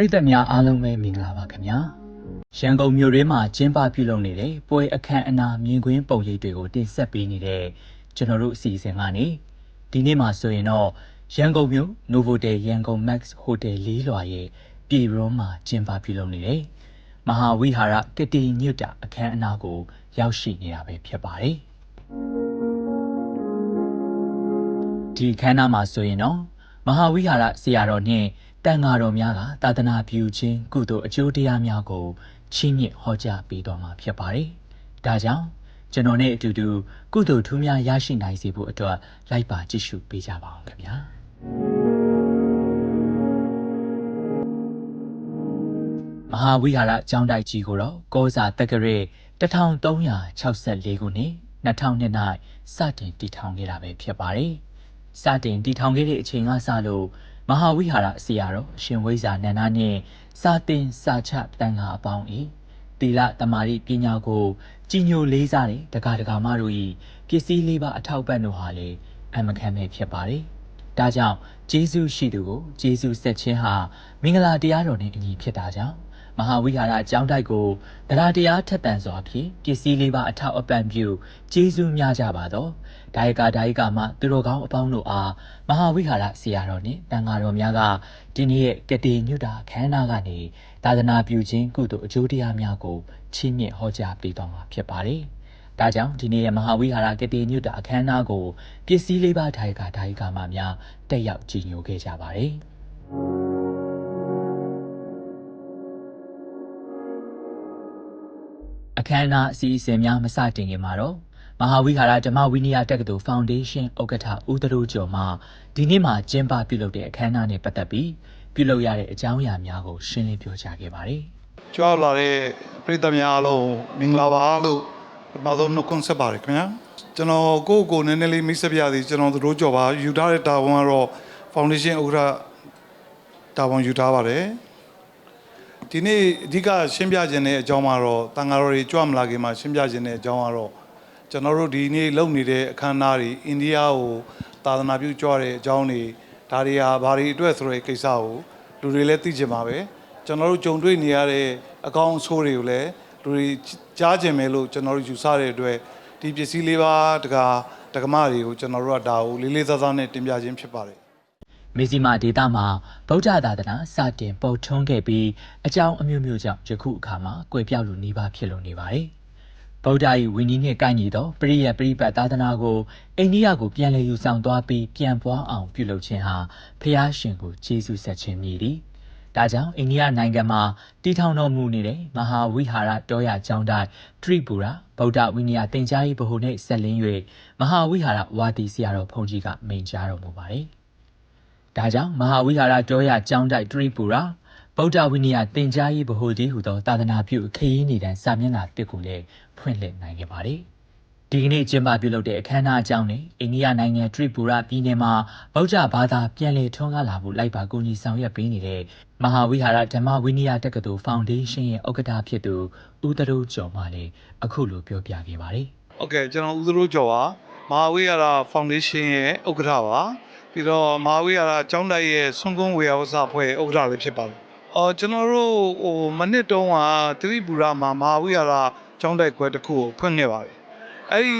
ရိသတ်များအားလုံးပဲမင်္ဂလာပါခင်ဗျာရန်ကုန်မြို့တွင်းမှာကျင်းပပြုလုပ်နေတဲ့ပွဲအခမ်းအနားမြင်ကွင်းပုံရိပ်တွေကိုတင်ဆက်ပေးနေတဲ့ကျွန်တော်တို့အစီအစဉ်ကနေဒီနေ့မှာဆိုရင်တော့ရန်ကုန်မြို့ Novotel ရန်ကုန် Max Hotel လေးလွာရဲ့ပြည်ရုံးမှာကျင်းပပြုလုပ်နေတဲ့မဟာဝိဟာရကတိညွတ်တာအခမ်းအနားကို ရောက်ရှိနေတာပဲဖြစ်ပါတယ်ဒီအခမ်းအနားမှာဆိုရင်တော့မဟာဝိဟာရဆရာတော်နှင့် တန်ဃာတော်များကသာသနာပြုခြင်းကုသိုလ်အကျိုးတရားများကိုချီးမြှင့်ဟောကြားပေးတော်မှာဖြစ်ပါတယ်။ဒါကြောင့်ကျွန်တော်နဲ့အတူတူကုသိုလ်ထူးများရရှိနိုင်စေဖို့အတွက်လိုက်ပါကြည့်ရှုပေးကြပါအောင်ခင်ဗျာ။မဟာဝိဟာရကျောင်းတိုက်ကြီးကိုတော့ကောဇာတက္ကရေ1364ခုနှစ်2000နှစ်၌စတင်တည်ထောင်ခဲ့တာပဲဖြစ်ပါတယ်။စတင်တည်ထောင်ခဲ့တဲ့အချိန်ကစလို့ မဟာဝိဟာရဆရာတော်ရှင်ဝိဇ္ဇာနန္ဒနှင့်စာတင်စာချတန်ခါအပေါင်း၏တီလတမာရီပညာကိုကြီးညိုလေးစားတဲ့တက္ကဒကာမတို့၏ပစ္စည်းလေးပါအထောက်ပံ့တို့ဟာလေအမခံပဲဖြစ်ပါတယ်။ဒါကြောင့်ဂျေဇုရှိသူကိုဂျေဇုဆက်ခြင်းဟာမင်္ဂလာတရားတော်နှင့်အညီဖြစ်တာကြောင့် မဟာဝိဟာရအကြောင်းတိုက်ကိုတရားတရားထက်သန်စွာဖြင့်ပစ္စည်းလေးပါအထောက်အပံ့ပြုဂျေဇုများကြပါတော့ဒါယကဒါယကမှသူတော်ကောင်းအပေါင်းတို့အားမဟာဝိဟာရဆရာတော်နှင့်တန်ဃာတော်များကဒီနေ့ရဲ့ကတိညွတ်တာခမ်းနားကနေသာသနာပြုခြင်းကုသိုလ်အကျိုးတရားများကိုချီးမြှင့်ဟောကြားပေးတော်မှာဖြစ်ပါတယ်ဒါကြောင့်ဒီနေ့ရဲ့မဟာဝိဟာရကတိညွတ်တာအခမ်းအနားကိုပစ္စည်းလေးပါဒါယကဒါယကမှများတက်ရောက်ကြည်ညိုခဲ့ကြပါတယ် အခမ်းအနားအစီအစဉ်များမစတင်ခင်မှာတော့မဟာဝိဟာရဓမ္မဝိနည်းတက္ကသိုလ်ဖောင်ဒေးရှင်းဥက္ကဋ္ဌဦးတရိုးကျော်မှဒီနေ့မှာကျင်းပပြုလုပ်တဲ့အခမ်းအနားနဲ့ပတ်သက်ပြီးပြုလုပ်ရတဲ့အကြောင်းအရာများကိုရှင်းလင်းပြောကြားခဲ့ပါတယ်ကြွားလာတဲ့ပြည်သူများအားလုံးမင်္ဂလာပါလို့ပထမဆုံးနှုတ်ခွန်းဆက်ပါတယ်ခင်ဗျာကျွန်တော်ကိုယ့်ကိုယ်နည်းနည်းလေးမိတ်ဆက်ပြသည်ကျွန်တော်တို့ကြော်ပါယူထားတဲ့တာဝန်ကတော့ foundation ဥက္ကဋ္ဌတာဝန်ယူထားပါတယ် ဒီနေ့အဓိကရှင်းပြခြင်းတဲ့အကြောင်းကတော့တန်ဃာတော်တွေကြွမလာခင်မှာရှင်းပြခြင်းတဲ့အကြောင်းကတော့ကျွန်တော်တို့ဒီနေ့လုပ်နေတဲ့အခမ်းအနားတွေအိန္ဒိယကိုသာသနာပြုကြွတဲ့အကြောင်းတွေဒါတွေဟာဘာတွေအတွက်ဆိုတဲ့ကိစ္စကိုလူတွေလည်းသိကြပါပဲကျွန်တော်တို့ကြုံတွေ့နေရတဲ့အကောင့်အဆိုးတွေကိုလည်းလူတွေကြားကြင်မယ်လို့ကျွန်တော်တို့ယူဆတဲ့အတွက်ဒီပစ္စည်းလေးပါတကာတက္ကမတွေကိုကျွန်တော်တို့ကဒါကိုလေးလေးစားစားနဲ့တင်ပြခြင်းဖြစ်ပါတယ် မေဇီမာဒေတာမှာဗုဒ္ဓသာသနာစတင်ပေါ်ထွန်းခဲ့ပြီးအကြောင်းအမျိုးမျိုးကြောင့်ယခုအခါမှာကွယ်ပြောက်လူနှီးပါဖြစ်လို့နေပါတယ်။ဗုဒ္ဓ၏ဝိနည်းနှင့်ကိုက်ညီသောပရိယတ်ပရိပတ်သာသနာကိုအိန္ဒိယကိုပြန်လည်ယူဆောင်သွားပြီးပြန်ပွားအောင်ပြုလုပ်ခြင်းဟာဖျားရှင်ကိုကျေးဇူးဆက်ခြင်းမည်သည်။ဒါကြောင့်အိန္ဒိယနိုင်ငံမှာတည်ထောင်တော်မူနေတဲ့မဟာဝိဟာရတောရကျောင်းတိုင်းထရိပူရာဗုဒ္ဓဝိနည်းသင်ကြားရေးဗဟိုနှင့်ဆက်လင်း၍မဟာဝိဟာရဝါတီဆရာတော်ဘုန်းကြီးကမိန့်ကြားတော်မူပါတယ်။ ဒါကြောင့်မဟာဝိဟာရတောရကျောင်းတိုက်တရိပူရာဗုဒ္ဓဝိနည်းသင်ကြားရေးဗဟိုကြီးဟူသောသာသနာပြုခရီးနေတဲ့စာမျက်နှာတစ်ခုလည်းဖွင့်လှစ်နိုင်ခဲ့ပါတယ်။ဒီကနေ့ကျင်းပပြုလုပ်တဲ့အခမ်းအနားအကြောင်းနဲ့အိန္ဒိယနိုင်ငံတရိပူရာပြည်နယ်မှာဗုဒ္ဓဘာသာပြန်လည်ထွန်းကားလာဖို့လိုက်ပါကူညီဆောင်ရွက်ပေးနေတဲ့မဟာဝိဟာရဓမ္မဝိနည်းတက္ကသိုလ်ဖောင်ဒေးရှင်းရဲ့ဥက္ကဋ္ဌဖြစ်သူဦးတရိုးကျော်မှလည်းအခုလိုပြောပြခဲ့ပါတယ်။ဟုတ်ကဲ့ကျွန်တော်ဦးသရိုးကျော်ပါမဟာဝိဟာရဖောင်ဒေးရှင်းရဲ့ဥက္ကဋ္ဌပါ ပြီးတော့မဟာဝိဟာရကျောင်းတိုက်ရဲ့ဆွန်ကုန်းဝေယဝဆအဖွဲ့ဥက္ကဋ္ဌလည်းဖြစ်ပါတယ်အော်ကျွန်တော်တို့ဟိုမနစ်တုန်းကသတိပူရမှာမဟာဝိဟာရကျောင်းတိုက်ခွဲတစ်ခုကိုဖွင့်ခဲ့ပါတယ်အဲ့ဒီ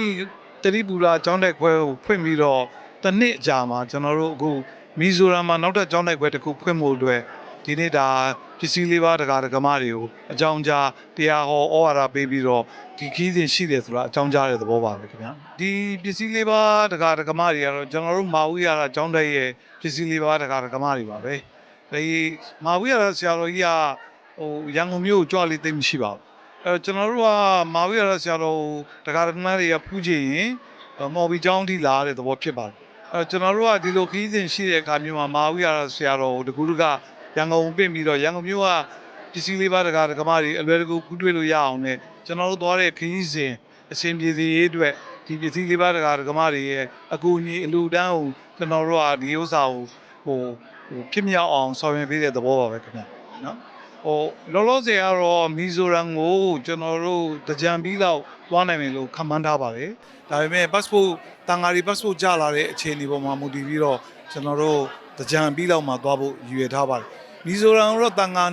သတိပူရကျောင်းတိုက်ခွဲကိုဖွင့်ပြီးတော့တစ်နှစ်အကြာမှာကျွန်တော်တို့အခုမီဇိုရမ်မှာနောက်ထပ်ကျောင်းတိုက်ခွဲတစ်ခုဖွင့်ဖို့အတွက် ဒီနေ့ဒါပစ္စည်းလေးပါးတကာတကမတွေကိုအကြောင်းကြားတရားဟောဩဝါဒပေးပြီးတော့ဒီခီးစဉ်ရှိတယ်ဆိုတာအကြောင်းကြားတဲ့သဘောပါပဲခင်ဗျာဒီပစ္စည်းလေးပါးတကာတကမတွေကတော့ကျွန်တော်တို့မာဝီရတာအကြောင်းတိုက်ရဲ့ပစ္စည်းလေးပါးတကာတကမတွေပါပဲဒီမာဝီရတာဆရာတော်ကြီးကဟိုရန်ကုန်မြို့ကိုကြွလေးသိမ့်မရှိပါဘူးအဲကျွန်တော်တို့ကမာဝီရတာဆရာတော်တကာတကမတွေကဖူးချင်ရင်မော်ဘီကျောင်းထိလာတဲ့သဘောဖြစ်ပါတယ်အဲကျွန်တော်တို့ကဒီလိုခီးစဉ်ရှိတဲ့အခါမျိုးမှာမာဝီရတာဆရာတော်ကိုတကူတက ရန်ကုန်ပြင်ပြီးတော့ရန်ကုန်မြို့ကပစ္စည်းလေးပါးတကာတကမတွေအလွယ်တကူကူးတွေ့လို့ရအောင်နဲ့ကျွန်တော်တို့သွားတဲ့ခရီးစဉ်အဆင်ပြေစေရေးအတွက်ဒီပစ္စည်းလေးပါးတကာတကမတွေရဲ့အကူအညီအလူတန်းကိုကျွန်တော်တို့ကဒီဥစ္စာကိုဟိုဟိုဖြစ်မြောက်အောင်ဆောင်ရွက်ပေးတဲ့သဘောပါပဲခင်ဗျနော်ဟိုလောလောဆယ်ကတော့မီဇိုရမ်ကိုကျွန်တော်တို့ကြံပြီးတော့သွားနိုင်မယ်လို့ခန့်မှန်းထားပါတယ်ဒါပေမဲ့ passport တန်ဃာရီ passport ကြလာတဲ့အခြေအနေပေါ်မှာမူတည်ပြီးတော့ကျွန်တော်တို့ကြံပြီးတော့မှသွားဖို့ရည်ရွယ်ထားပါတယ် မီဇိုရမ်တော့တန်ခါ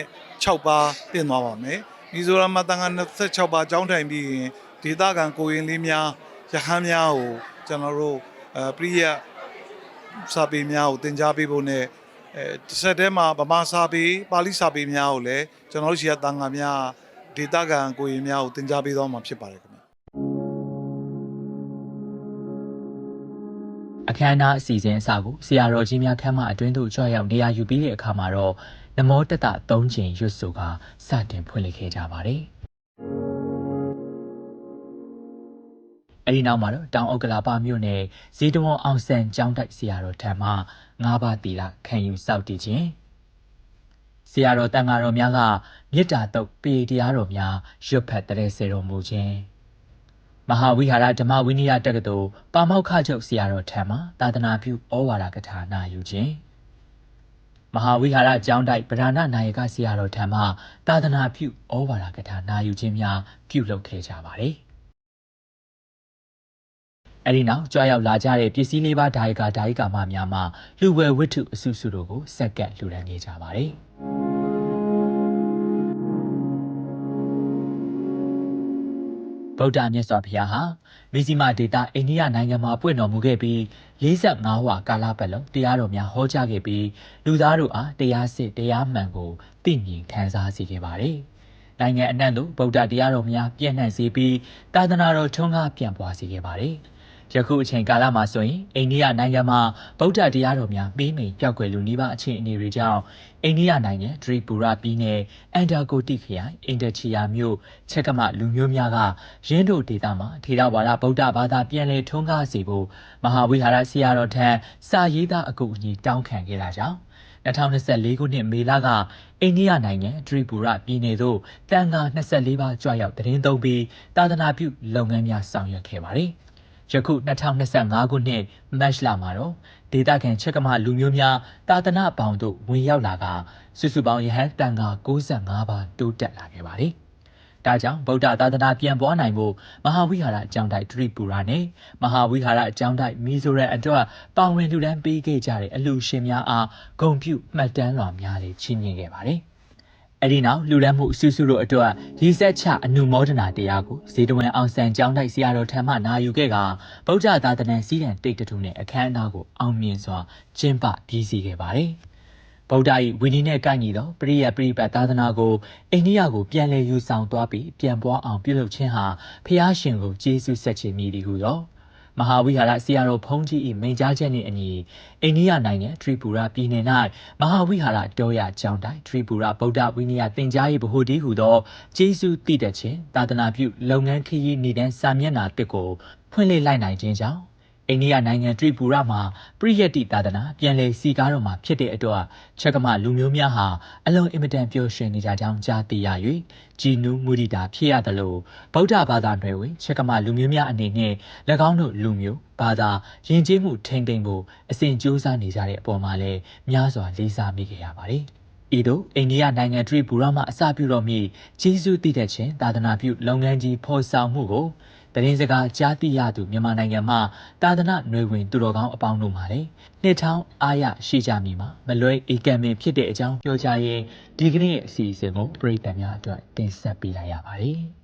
26ပါးတင်သွားပါမယ်မီဇိုရမ်မှာတန်ခါ26ပါးကျောင်းထိုင်ပြီးရင်ဒေသခံကိုရင်လေးများရဟန်းများကိုကျွန်တော်တို့အဲပရိယတ်စာပေများကိုသင်ကြားပေးဖို့ ਨੇ အဲတစ်ဆက်တည်းမှာဗမာစာပေပါဠိစာပေများကိုလည်းကျွန်တော်တို့ရှိရတန်ခါများဒေသခံကိုရင်များကိုသင်ကြားပေးသွားမှာဖြစ်ပါတယ် အခမ်းအနားအစီအစဉ်အစကိုဆရာတော်ကြီးများခမ်းမအတွင်းသို့ကြွရောက်နေရာယူပြီးတဲ့အခါမှာတော့နမောတတ၃ချိန်ရွတ်ဆိုကစတင်ဖွင့်လှစ်ခဲ့ကြပါတယ်။အဲဒီနောက်မှာတော့တောင်ဥက္ကလာပမြို့နယ်ဇီတဝန်အောင်ဆန်ကျောင်းတိုက်ဆရာတော်ထံမှငါးပါးတီလာခံယူစောင့်တည်ခြင်းဆရာတော်တန်ဃာတော်များကမေတ္တာတုတ်ပေတရားတော်များရွတ်ဖတ်တဲ့စေတော်မူခြင်း မဟာဝိဟာရဓမ္မဝိနည်းတက္ကသိုလ်ပါမောက္ခချုပ်ဆရာတော်ထံမှသာသနာပြုဩဝါဒကထာနာယူခြင်းမဟာဝိဟာရကျောင်းတိုက်ဗဒနာနာယကဆရာတော်ထံမှသာသနာပြုဩဝါဒကထာနာယူခြင်းများပြုလုပ်ခဲ့ကြပါတယ်။အဲဒီနောက်ကြွားရောက်လာကြတဲ့ပစ္စည်းလေးပါးဒါယကဒါယိကာမများမှလူဝယ်ဝတ္ထုအစုစုတို့ကိုစက္ကန့်လှူဒန်းခဲ့ကြပါတယ်။ ဗုဒ္ဓမြတ်စွာဘုရားဟာမဇ္ဈိမဒေတာအိန္ဒိယနိုင်ငံမှာပွင့်တော်မူခဲ့ပြီး45ဝါကာလပတ်လုံးတရားတော်များဟောကြားခဲ့ပြီးလူသားတို့အားတရားစစ်တရားမှန်ကိုသိမြင်ခံစားစေခဲ့ပါတယ်။နိုင်ငံအနှံ့သို့ဗုဒ္ဓတရားတော်များပြန့်နှံ့စေပြီးသာသနာတော်ထွန်းကားပြန့်ပွားစေခဲ့ပါတယ်။ ယခုအချိန်ကာလမှာဆိုရင်အိန္ဒိယနိုင်ငံမှာဗုဒ္ဓတရားတော်များပြီးမိန်ပြောက်ကွယ်လူနိဗ္ဗာန်အခြေအနေတွေကြောင့်အိန္ဒိယနိုင်ငံဒရီပူရာပြည်နယ်အန်ဒါကိုတိခရိုင်အင်ဒချီယာမြို့ချက်ကမလူမျိုးများကရင်းတို့ဒေသမှာထေရဝါဒဗုဒ္ဓဘာသာပြန်လည်ထွန်းကားစေဖို့မဟာဝိဟာရဆရာတော်ထံစာရေးသားအကူအညီတောင်းခံခဲ့တာကြောင့်2024ခုနှစ်မေလကအိန္ဒိယနိုင်ငံဒရီပူရပြည်နယ်သို့တန်ခါ24ပါးကြွရောက်တရင်သုံးပြီးသာသနာပြုလုပ်ငန်းများဆောင်ရွက်ခဲ့ပါတယ်။ ယခု2025ခုနှစ်မတ်လမှာတော့ဒေသခံချက်ကမလူမျိုးများတာသနာပေါင်းတို့ဝင်ရောက်လာကစုစုပေါင်းရဟန်းတန်ခါ65ပါးတိုးတက်လာခဲ့ပါတယ်။ဒါကြောင့်ဗုဒ္ဓသာသနာပြန်ပွားနိုင်ဖို့မဟာဝိဟာရအကြောင်းတိုက်ဒရိပူရာနဲ့မဟာဝိဟာရအကြောင်းတိုက်မီဇိုရန်အတွက်ပါဝင်လူဒန်းပေးခဲ့ကြတဲ့အလှူရှင်များအားဂုဏ်ပြုမှတ်တမ်းလွှာများလေးချီးမြှင့်ခဲ့ပါတယ်။ အဲ့ဒီနောက်လူရမ်းမှုအစုစုတို့အတွက်ရီဆက်ချအနုမောဒနာတရားကိုဇေတဝန်အောင်ဆန်ကျောင်းတိုက်ဆရာတော်ထံမှနာယူခဲ့ကဗုဒ္ဓသာသနာစီးတံတိတ်တထုနဲ့အခမ်းအနားကိုအောင်မြင်စွာကျင်းပပြီးစီးခဲ့ပါတယ်။ဗုဒ္ဓ၏ဝိနည်းနဲ့ကိုက်ညီသောပရိယပရိပတ်သာသနာကိုအိန္ဒိယကိုပြန်လည်ယူဆောင်သွားပြီးပြန်ပွားအောင်ပြုလုပ်ခြင်းဟာဖျားရှင်ကိုကျေးဇူးဆက်ခြင်းမည်သည်ဟုသော မဟာဝိဟာရဆရာတော်ဖုံးကြီး၏မိန့်ကြားချက်နှင့်အညီအိန္ဒိယနိုင်ငံထရီပူရာပြည်နယ်၌မဟာဝိဟာရတောရကျောင်းတိုင်းထရီပူရာဗုဒ္ဓဝိနည်းသင်ကြားရေးဗဟိုတည်ဟူသောကျေးဇူးတည်တဲ့ခြင်းသာသနာပြုလုပ်ငန်းခရီးနေတန်းစာမျက်နှာတစ်ကိုဖွင့်လှစ်လိုက်နိုင်ခြင်းကြောင့် အိန္ဒိယနိုင်ငံထရီပူရာမှာပရိယတ်တိသာသနာပြန်လည်စီကားတော်မှာဖြစ်တဲ့အတွက်ချက်ကမလူမျိုးများဟာအလုံးအင်မတန်ပျော်ရွှင်နေကြကြောင်းကြားသိရ၍ကြည်နူးမူရိတာဖြစ်ရသလိုဗုဒ္ဓဘာသာနယ်ဝင်ချက်ကမလူမျိုးများအနေနဲ့၎င်းတို့လူမျိုးဘာသာယဉ်ကျေးမှုထိမ့်သိမ့်ဖို့အစဉ်ကြိုးစားနေကြတဲ့အပေါ်မှာလည်းများစွာလေးစားမိခဲ့ရပါတယ်။ဤသို့အိန္ဒိယနိုင်ငံထရီဘူရာမှအစပြုတော်မူဂျေဇုတည်တဲ့ခြင်းသာသနာပြုလုပ်ငန်းကြီးဖော်ဆောင်မှုကို တရင်စကားကြားသိရသူမြန်မာနိုင်ငံမှာတာသနာຫນွေဝင်သူတော်ကောင်းအပေါင်းတို့မှာလည်းနှစ်ထောင်အားရရှိကြမည်မှာမလွဲဧကံပင်ဖြစ်တဲ့အကြောင်းပြောကြရင်ဒီကနေ့ရဲ့အစီအစဉ်ကိုပြည်သူများအတွက်တင်ဆက်ပေးလိုက်ရပါတယ်။